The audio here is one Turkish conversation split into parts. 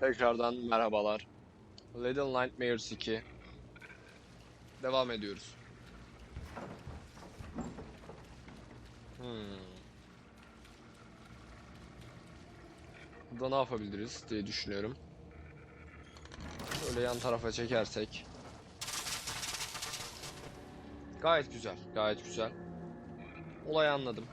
Tekrardan merhabalar. Little Nightmares 2. Devam ediyoruz. Hmm. Burada ne yapabiliriz diye düşünüyorum. Şöyle yan tarafa çekersek. Gayet güzel, gayet güzel. Olayı anladım.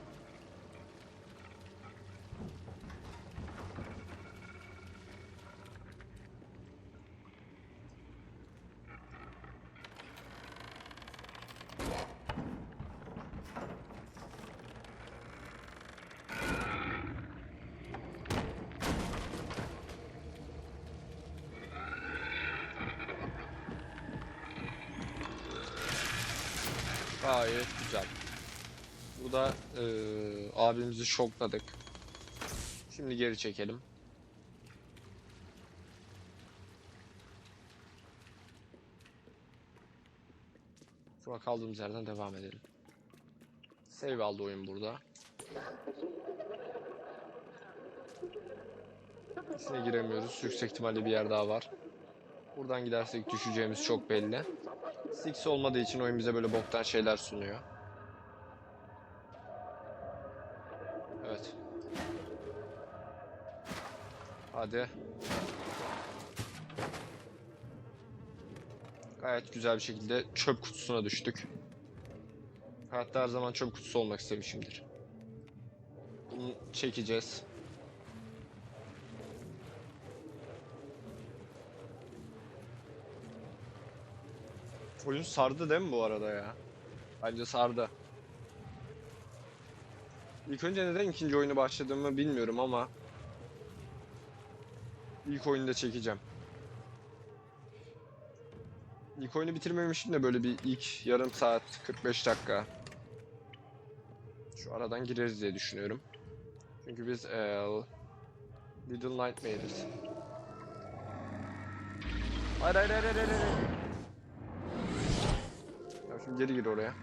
Gayet güzel. Burada eee abimizi şokladık. Şimdi geri çekelim. Sonra kaldığımız yerden devam edelim. Save aldı oyun burada. İçine giremiyoruz. Yüksek ihtimalle bir yer daha var. Buradan gidersek düşeceğimiz çok belli. Six olmadığı için oyun bize böyle boktan şeyler sunuyor. Hadi. Gayet güzel bir şekilde çöp kutusuna düştük. Hayatta her zaman çöp kutusu olmak istemişimdir. Bunu çekeceğiz. Oyun sardı değil mi bu arada ya? Bence sardı. İlk önce neden ikinci oyunu başladığımı bilmiyorum ama ilk oyunu da çekeceğim. İlk oyunu bitirmemişim de böyle bir ilk yarım saat 45 dakika. Şu aradan gireriz diye düşünüyorum. Çünkü biz eee Little Nightmares. Hayır hayır hayır hayır. hayır. Ya şimdi geri gir oraya.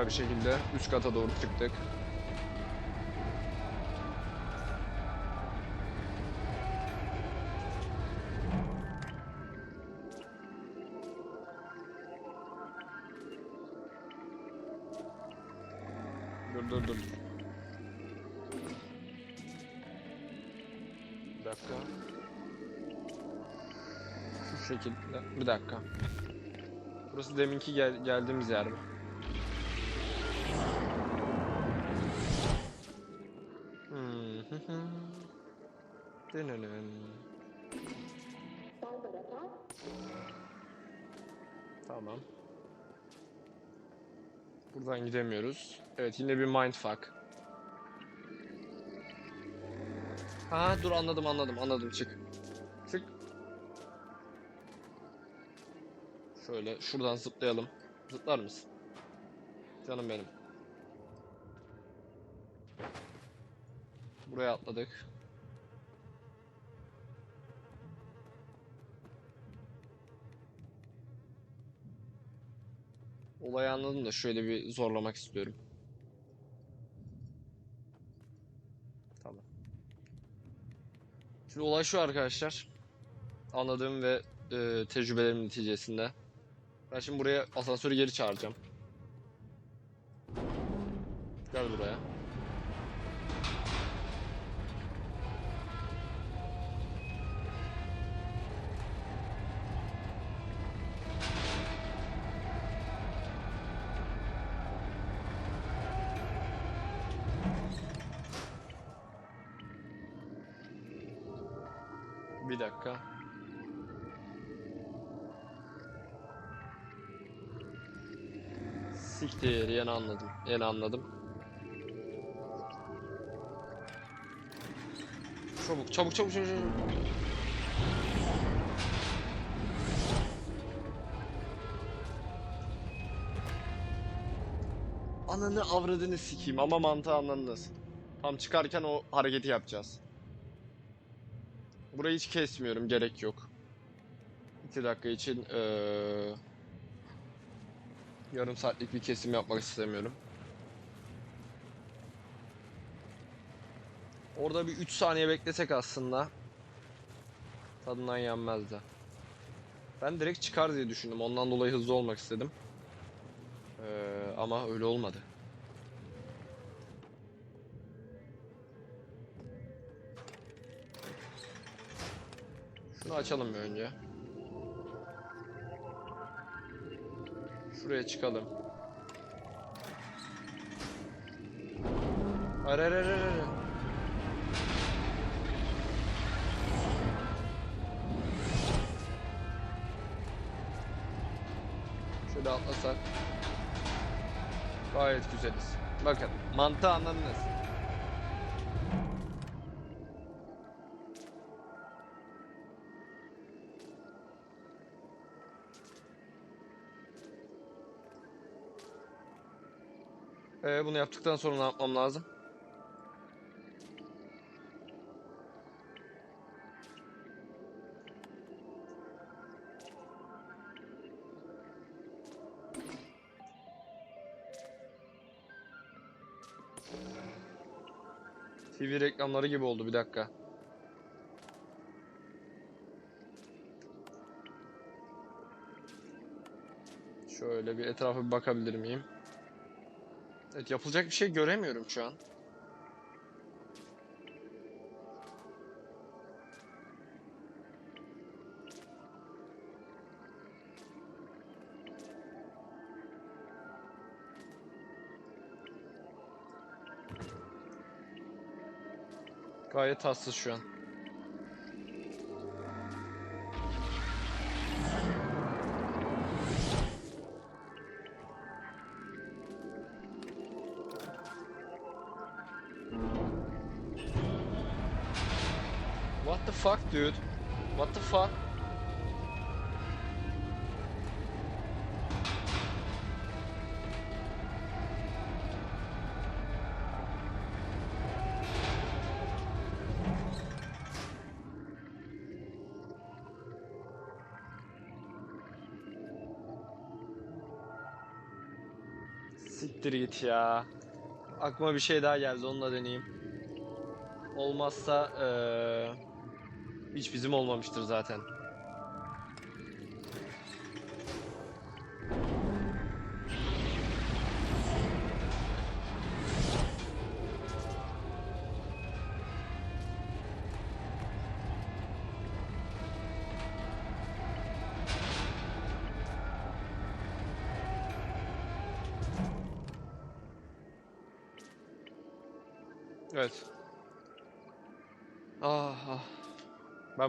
Güzel bir şekilde üst kata doğru çıktık. Dur dur dur. Bir dakika. Şu şekilde. Bir dakika. Burası deminki gel geldiğimiz yer mi? Buradan gidemiyoruz. Evet yine bir mindfuck. Ha dur anladım anladım anladım çık. Çık. Şöyle şuradan zıplayalım. Zıplar mısın? Canım benim. Buraya atladık. Olayı anladım da şöyle bir zorlamak istiyorum. Tamam. Şimdi olay şu arkadaşlar. Anladığım ve e, tecrübelerim neticesinde. Ben şimdi buraya asansörü geri çağıracağım. Siktir yeni anladım. Yeni anladım. Çabuk çabuk çabuk çabuk. çabuk. Ananı avradını sikeyim ama mantığı anladınız. Tam çıkarken o hareketi yapacağız. Burayı hiç kesmiyorum gerek yok. 2 dakika için eee, yarım saatlik bir kesim yapmak istemiyorum. Orada bir 3 saniye beklesek aslında tadından yenmezdi. Ben direkt çıkar diye düşündüm. Ondan dolayı hızlı olmak istedim. Eee, ama öyle olmadı. Şunu açalım bir önce. Şuraya çıkalım. Hayır hayır hayır, hayır. Şöyle atlasak. Gayet güzeliz. Bakın mantığı anladınız. Ee, bunu yaptıktan sonra ne yapmam lazım? TV reklamları gibi oldu bir dakika. Şöyle bir etrafa bir bakabilir miyim? Evet yapılacak bir şey göremiyorum şu an. Gayet tatsız şu an. Dude? What the fuck? Siktir git ya. Aklıma bir şey daha geldi onu da deneyeyim. Olmazsa eee, hiç bizim olmamıştır zaten.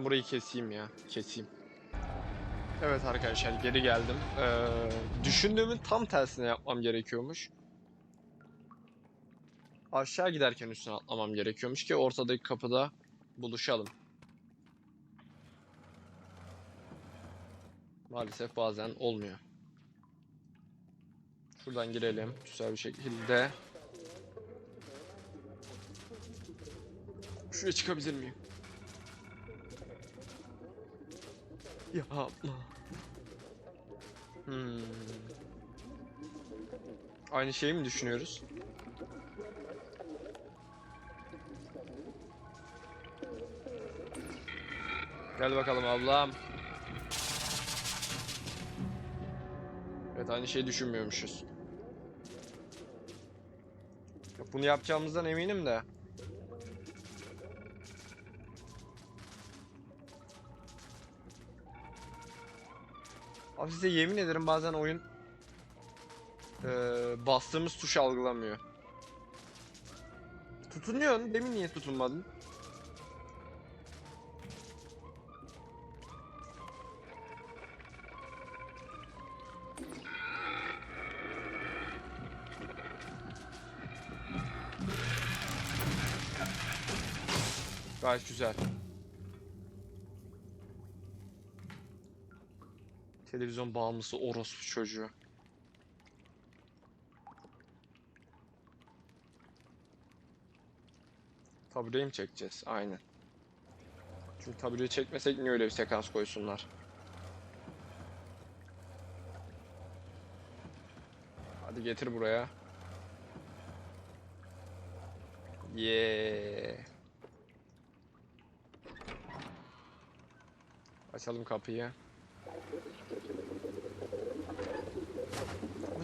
Ben burayı keseyim ya. Keseyim. Evet arkadaşlar geri geldim. Ee, düşündüğümün tam tersine yapmam gerekiyormuş. Aşağı giderken üstüne atlamam gerekiyormuş ki ortadaki kapıda buluşalım. Maalesef bazen olmuyor. Şuradan girelim güzel bir şekilde. Şuraya çıkabilir miyim? Yapma. Hmm. Aynı şeyi mi düşünüyoruz? Gel bakalım ablam. Evet aynı şeyi düşünmüyormuşuz. Bunu yapacağımızdan eminim de. Abi size yemin ederim bazen oyun eee, bastığımız tuşu algılamıyor. Tutunuyorsun. Demin niye tutunmadın? Gayet güzel. televizyon bağımlısı orospu çocuğu. Tabureyi mi çekeceğiz? Aynen. Çünkü tabureyi çekmesek niye öyle bir sekans koysunlar? Hadi getir buraya. Yeah. Açalım kapıyı.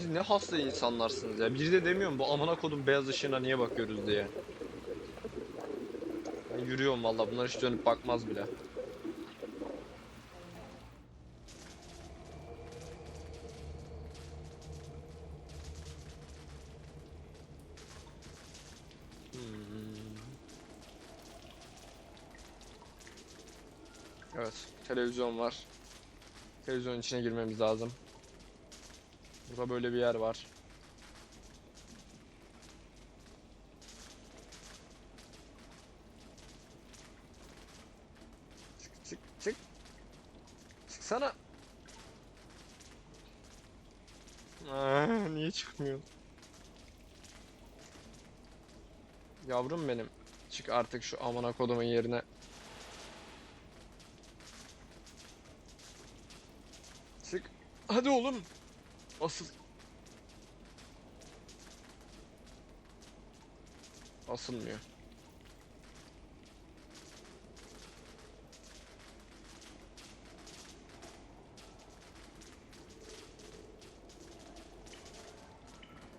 Siz ne hasta insanlarsınız ya. Biri de demiyorum bu amına kodum beyaz ışığına niye bakıyoruz diye. Ben yürüyorum valla bunlar hiç dönüp bakmaz bile. Hmm. Evet, televizyon var. Televizyonun içine girmemiz lazım. Burada böyle bir yer var. Çık çık çık. Çıksana. Aa, niye çıkmıyor? Yavrum benim. Çık artık şu amına kodumun yerine. Çık. Hadi oğlum. Asıl. Asılmıyor.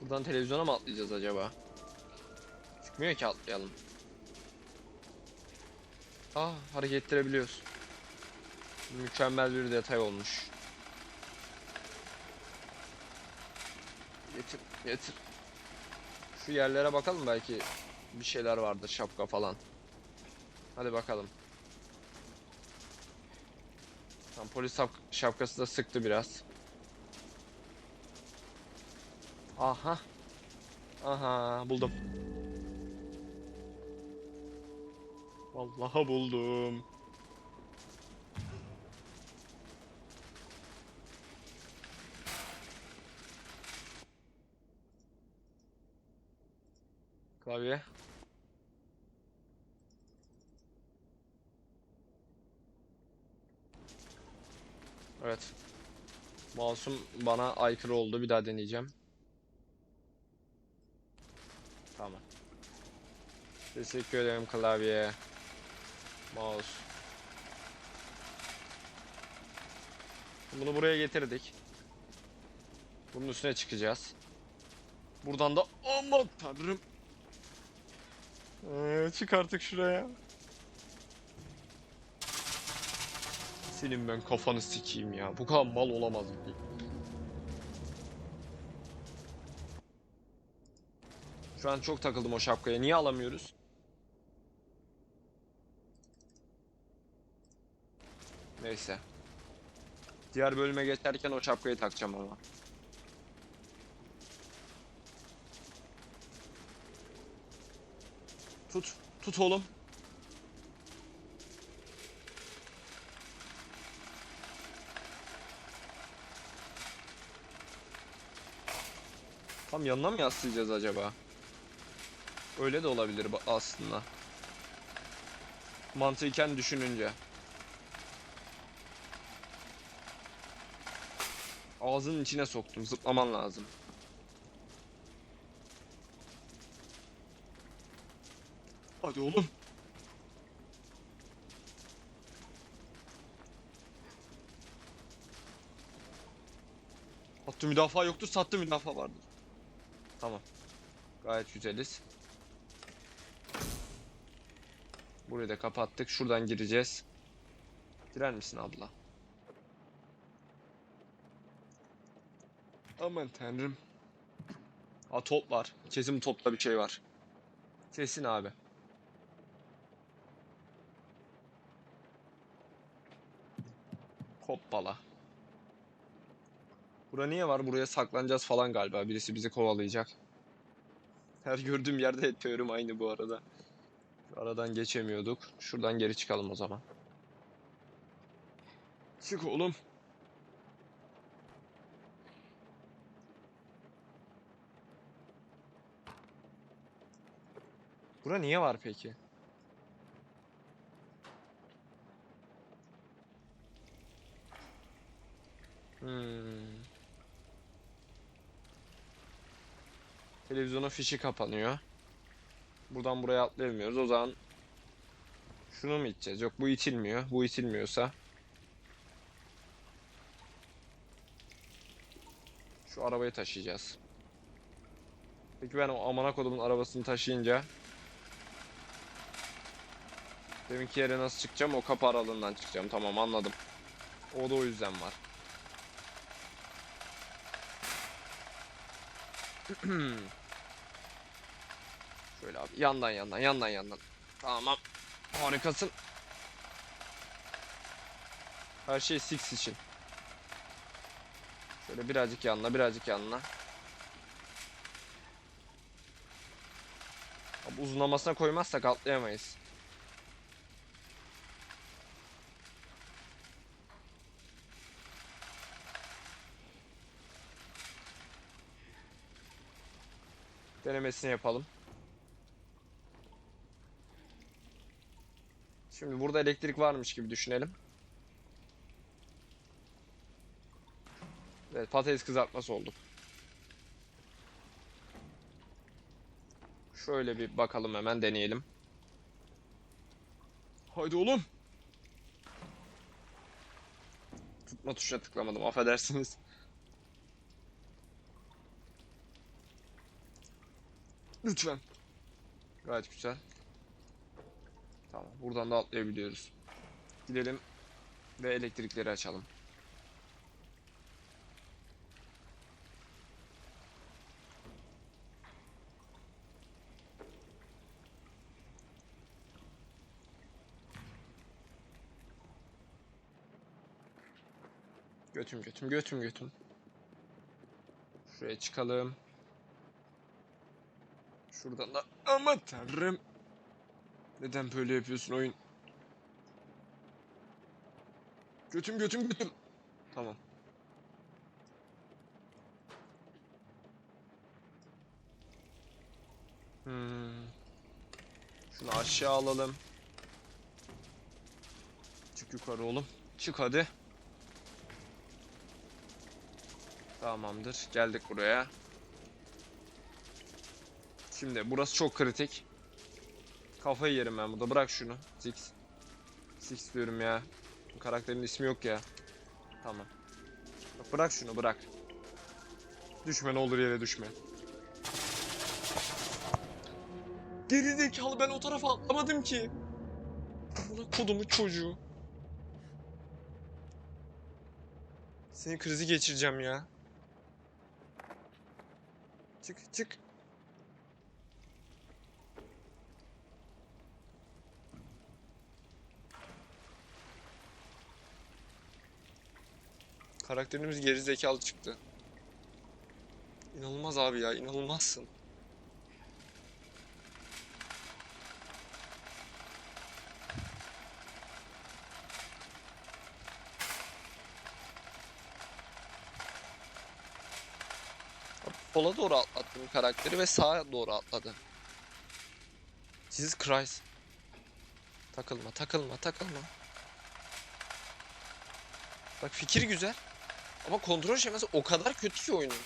Buradan televizyona mı atlayacağız acaba? Çıkmıyor ki atlayalım. Ah hareket ettirebiliyoruz. Mükemmel bir detay olmuş. Getir. Şu yerlere bakalım belki bir şeyler vardır, şapka falan. Hadi bakalım. Tam polis şap- şapkası da sıktı biraz. Aha. Aha, buldum. Vallahi buldum. Klavye. Evet. Mouse'um bana aykırı oldu. Bir daha deneyeceğim. Tamam. Teşekkür ederim klavye. Mouse. Bunu buraya getirdik. Bunun üstüne çıkacağız. Buradan da aman tanrım. Ee, çık artık şuraya. Senin ben kafanı sikeyim ya. Bu kadar mal olamaz. bir. Şu an çok takıldım o şapkaya. Niye alamıyoruz? Neyse. Diğer bölüme geçerken o şapkayı takacağım ama. Tut. Tut oğlum. Tam yanına mı yaslayacağız acaba? Öyle de olabilir aslında. Mantıken düşününce. Ağzının içine soktum. Zıplaman lazım. Hadi oğlum. Hattı müdafaa yoktur, sattı müdafaa vardır. Tamam. Gayet güzeliz. Burayı da kapattık. Şuradan gireceğiz. Girer misin abla? Aman tanrım. Aa top var. Kesin bu topta bir şey var. Kesin abi. Hoppala. Bura niye var? Buraya saklanacağız falan galiba. Birisi bizi kovalayacak. Her gördüğüm yerde yapıyorum aynı bu arada. Şu Aradan geçemiyorduk. Şuradan geri çıkalım o zaman. Çık oğlum. Bura niye var peki? Televizyonun fişi kapanıyor. Buradan buraya atlayamıyoruz. O zaman şunu mu içeceğiz? Yok bu içilmiyor. Bu içilmiyorsa şu arabayı taşıyacağız. Peki ben o amına kodumun arabasını taşıyınca deminki yere nasıl çıkacağım? O kapı aralığından çıkacağım. Tamam anladım. O da o yüzden var. Şöyle abi yandan yandan yandan yandan. Tamam. Harikasın. Her şey Six için. Şöyle birazcık yanına birazcık yanına. Abi uzunlamasına koymazsak atlayamayız. Denemesini yapalım. Şimdi burada elektrik varmış gibi düşünelim. Evet patates kızartması olduk. Şöyle bir bakalım hemen deneyelim. Haydi oğlum. Tutma tuşuna tıklamadım affedersiniz. Lütfen. Gayet güzel. Tamam buradan da atlayabiliyoruz. Gidelim ve elektrikleri açalım. Götüm götüm götüm götüm. Şuraya çıkalım. Şuradan da ama tanrım. Neden böyle yapıyorsun oyun? Götüm götüm götüm. Tamam. Hmm. Şunu aşağı alalım. Çık yukarı oğlum. Çık hadi. Tamamdır. Geldik buraya. Şimdi burası çok kritik. Kafayı yerim ben burada. Bırak şunu. Six. Six diyorum ya. Bu karakterin ismi yok ya. Tamam. Bırak şunu bırak. Düşme ne olur yere düşme. Geri zekalı ben o tarafa atlamadım ki. Buna kodumu çocuğu. Seni krizi geçireceğim ya. Çık çık. Karakterimiz geri zekalı çıktı. İnanılmaz abi ya, inanılmazsın. Sola doğru atlattım karakteri ve sağa doğru atladı. Jesus Christ. Takılma, takılma, takılma. Bak fikir güzel. Ama kontrol şeması o kadar kötü ki oyunun.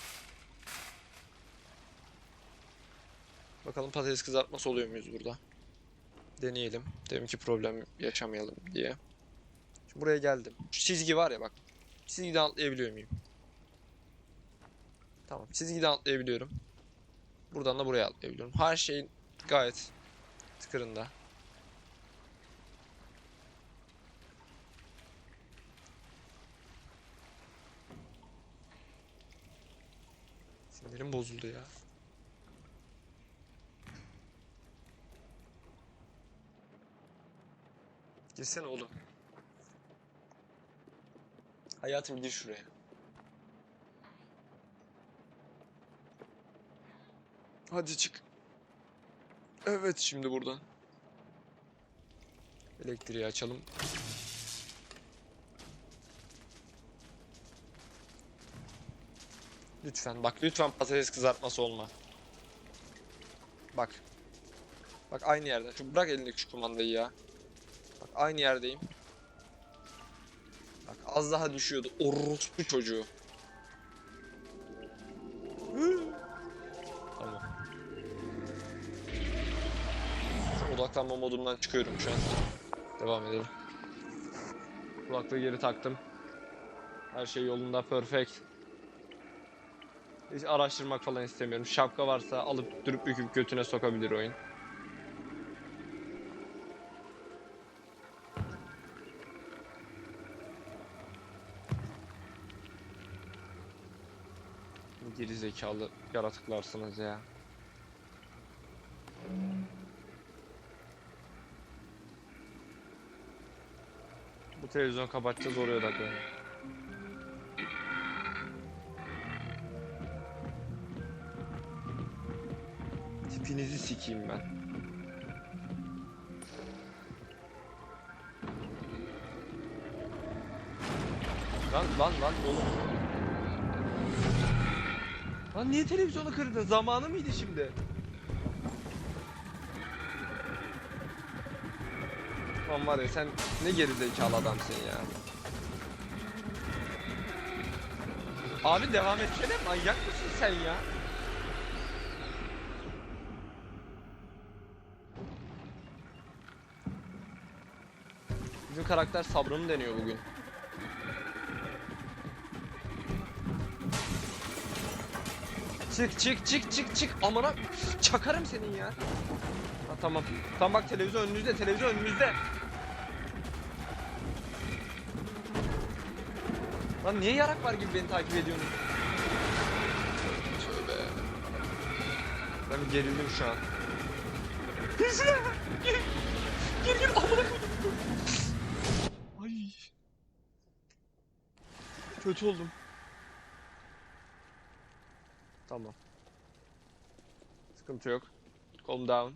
Bakalım patates kızartması oluyor muyuz burada? Deneyelim. Demin ki problem yaşamayalım diye. Şimdi buraya geldim. Şu çizgi var ya bak. Çizgiden atlayabiliyor muyum? Tamam. Çizgiden atlayabiliyorum. Buradan da buraya atlayabiliyorum. Her şey gayet tıkırında. Sinirim bozuldu ya. Girsene oğlum. Hayatım gir şuraya. Hadi çık. Evet şimdi buradan. Elektriği açalım. Lütfen bak lütfen patates kızartması olma. Bak. Bak aynı yerde. Şu bırak elindeki şu kumandayı ya. Bak aynı yerdeyim. Bak az daha düşüyordu. Orospu çocuğu. tamam. Şu odaklanma modundan çıkıyorum şu an. Devam edelim. Kulaklığı geri taktım. Her şey yolunda perfect. Araştırmak falan istemiyorum. Şapka varsa alıp dürüp büküp götüne sokabilir oyun. Geri zekalı yaratıklarsınız ya. Bu televizyonu kapatacağız oraya odaklanın. Tipinizi sikeyim ben. Lan lan lan oğlum. Lan niye televizyonu kırdın? Zamanı mıydı şimdi? Lan var ya sen ne gerizekalı adamsın ya. Abi devam etsene manyak mısın sen ya? Bizim karakter sabrımı deniyor bugün. Çık çık çık çık çık amına çakarım senin ya. Ha, tamam. Tamam bak televizyon önünüzde televizyon önünüzde. Lan niye yarak var gibi beni takip ediyorsun? Tövbe. Ben gerildim şu an. Gir! Gir gir amına koydum. Kötü oldum. Tamam. Sıkıntı yok. Calm down.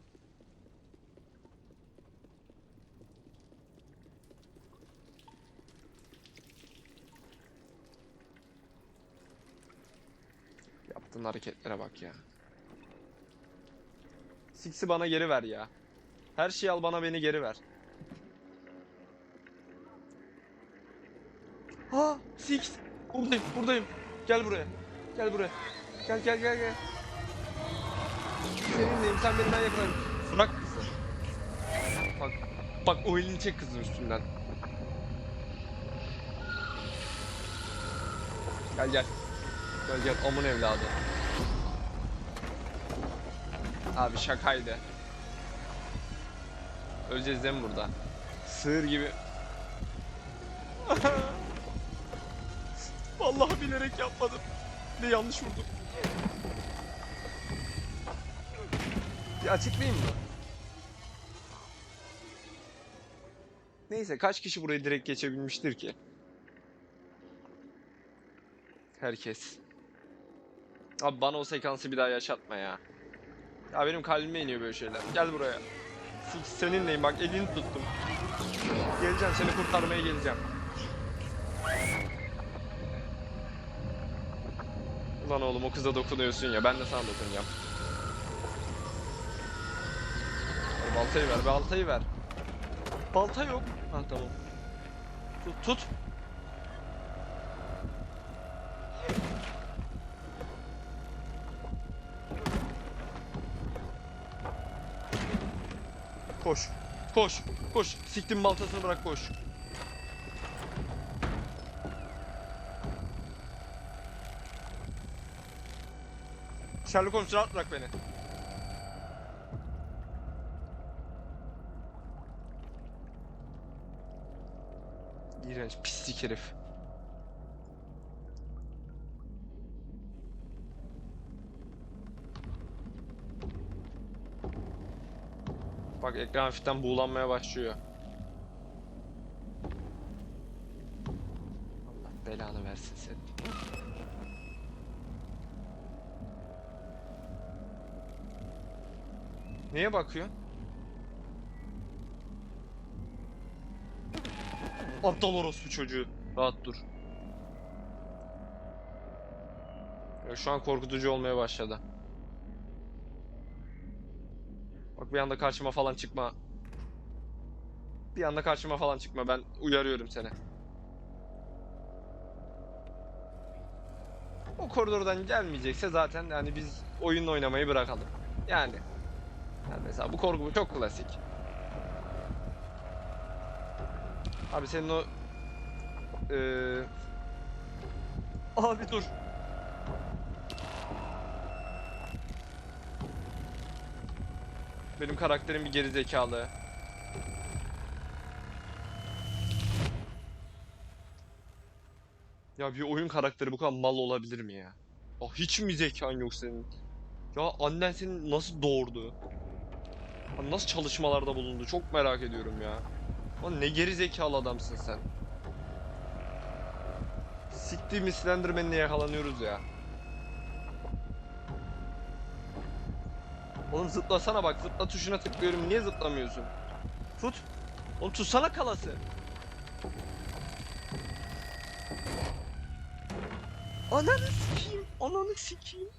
Yaptığın hareketlere bak ya. Six'i bana geri ver ya. Her şeyi al bana beni geri ver. Ha, Six. Buradayım, buradayım. Gel buraya. Gel buraya. Gel gel gel gel. Seninleyim sen beni ben yakalarım. Bırak kızı. Bak bak o elini çek kızın üstünden. Gel gel. Gel gel amın evladı. Abi şakaydı. Öleceğiz değil mi burada? Sığır gibi. Vallahi bilerek yapmadım. Ne yanlış vurdum. Bir açıklayayım mı? Neyse kaç kişi burayı direkt geçebilmiştir ki? Herkes. Abi bana o sekansı bir daha yaşatma ya. Ya benim kalbime iniyor böyle şeyler. Gel buraya. Seninleyim bak elini tuttum. Geleceğim seni kurtarmaya geleceğim. Ulan oğlum o kıza dokunuyorsun ya ben de sana dokunacağım. Baltayı ver baltayı ver. Balta yok. Ha tamam. Tut tut. Koş. Koş. Koş. Siktim baltasını bırak koş. Sherlock Holmes rahat bırak beni. İğrenç pislik herif. Bak ekran hafiften buğulanmaya başlıyor. Neye bakıyorsun? Aptal orospu çocuğu. Rahat dur. Ya şu an korkutucu olmaya başladı. Bak bir anda karşıma falan çıkma. Bir anda karşıma falan çıkma. Ben uyarıyorum seni. O koridordan gelmeyecekse zaten yani biz oyun oynamayı bırakalım. Yani yani mesela bu korku çok klasik. Abi senin o eee Abi dur. Benim karakterim bir geri zekalı. Ya bir oyun karakteri bu kadar mal olabilir mi ya? Ya hiç mi zekan yok senin? Ya annen seni nasıl doğurdu? Ya nasıl çalışmalarda bulundu? Çok merak ediyorum ya. Lan ne geri zekalı adamsın sen. Siktiğimiz Slenderman'le yakalanıyoruz ya. Oğlum zıplasana bak zıpla tuşuna tıklıyorum niye zıplamıyorsun? Tut. Oğlum tutsana kalası. Ananı sikeyim. Ananı sikeyim.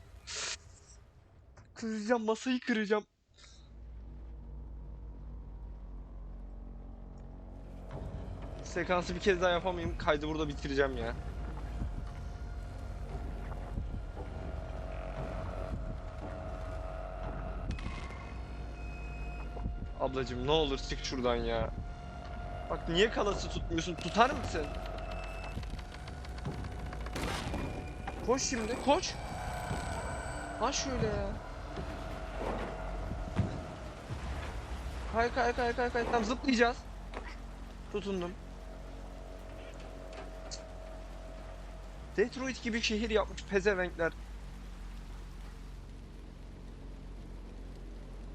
Kıracağım masayı kıracağım. Sekansı bir kez daha yapamayayım. Kaydı burada bitireceğim ya. Ablacım ne olur çık şuradan ya. Bak niye kalası tutmuyorsun? Tutar mısın? Koş şimdi, koş. Ha şöyle ya. Kay kay kay kay kay. Tamam zıplayacağız. Tutundum. Detroit gibi şehir yapmış pezevenkler.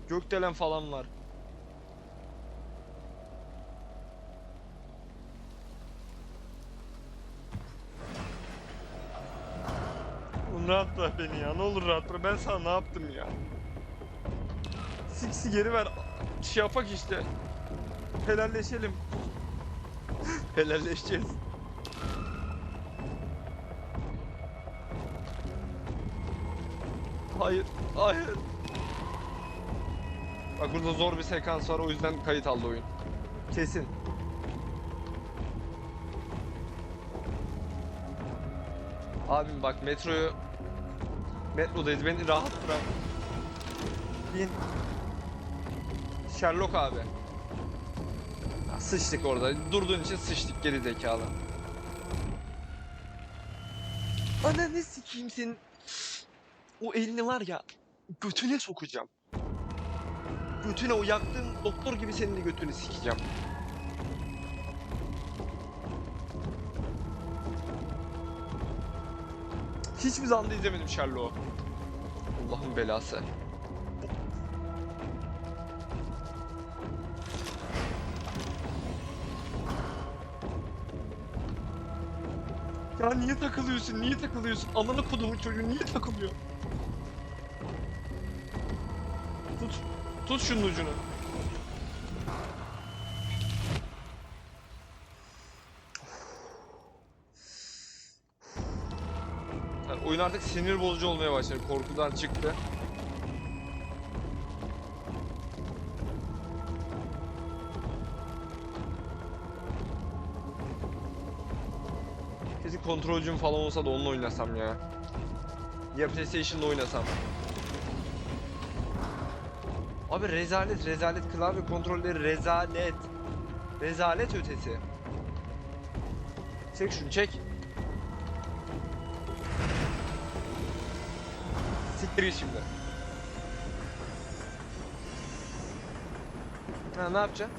Gökdelen falan var. Rahat bırak beni ya. Ne olur rahat bırak. Ben sana ne yaptım ya? Siksi geri ver. Şey yapak işte. Helalleşelim. Helalleşeceğiz. Hayır, hayır. Bak burada zor bir sekans var o yüzden kayıt aldı oyun. Kesin. Abim bak metroyu Metrodayız beni rahat bırak. Bin. Sherlock abi. Ya sıçtık orada. Durduğun için sıçtık geri zekalı. Ananı sikeyim senin. O elini var ya götüne sokacağım. Götüne o yaktığın doktor gibi senin de götünü sikeceğim. Hiçbir zaman da izlemedim Sherlock'u. Allah'ın belası. Ya niye takılıyorsun? Niye takılıyorsun? Amına kodumun çocuğu niye takılıyor? Tut şunun ucunu. Yani oyun artık sinir bozucu olmaya başladı. Korkudan çıktı. Kesin kontrolcüm falan olsa da onunla oynasam ya. Ya PlayStation'da oynasam. Abi rezalet rezalet klavye kontrolleri rezalet. Rezalet ötesi. Çek şunu çek. Siktir şimdi. Ha ne yapacaksın?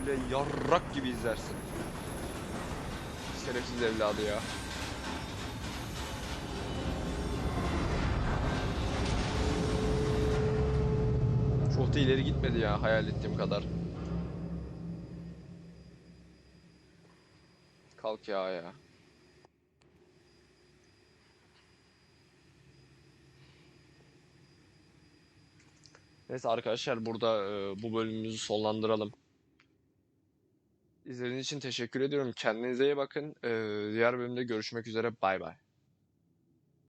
Öyle yarrak gibi izlersin. Şerefsiz evladı ya. Çok ileri gitmedi ya hayal ettiğim kadar. Kalk ya ya. Neyse arkadaşlar burada e, bu bölümümüzü sonlandıralım. İzlediğiniz için teşekkür ediyorum. Kendinize iyi bakın. E, diğer bölümde görüşmek üzere. Bay bay.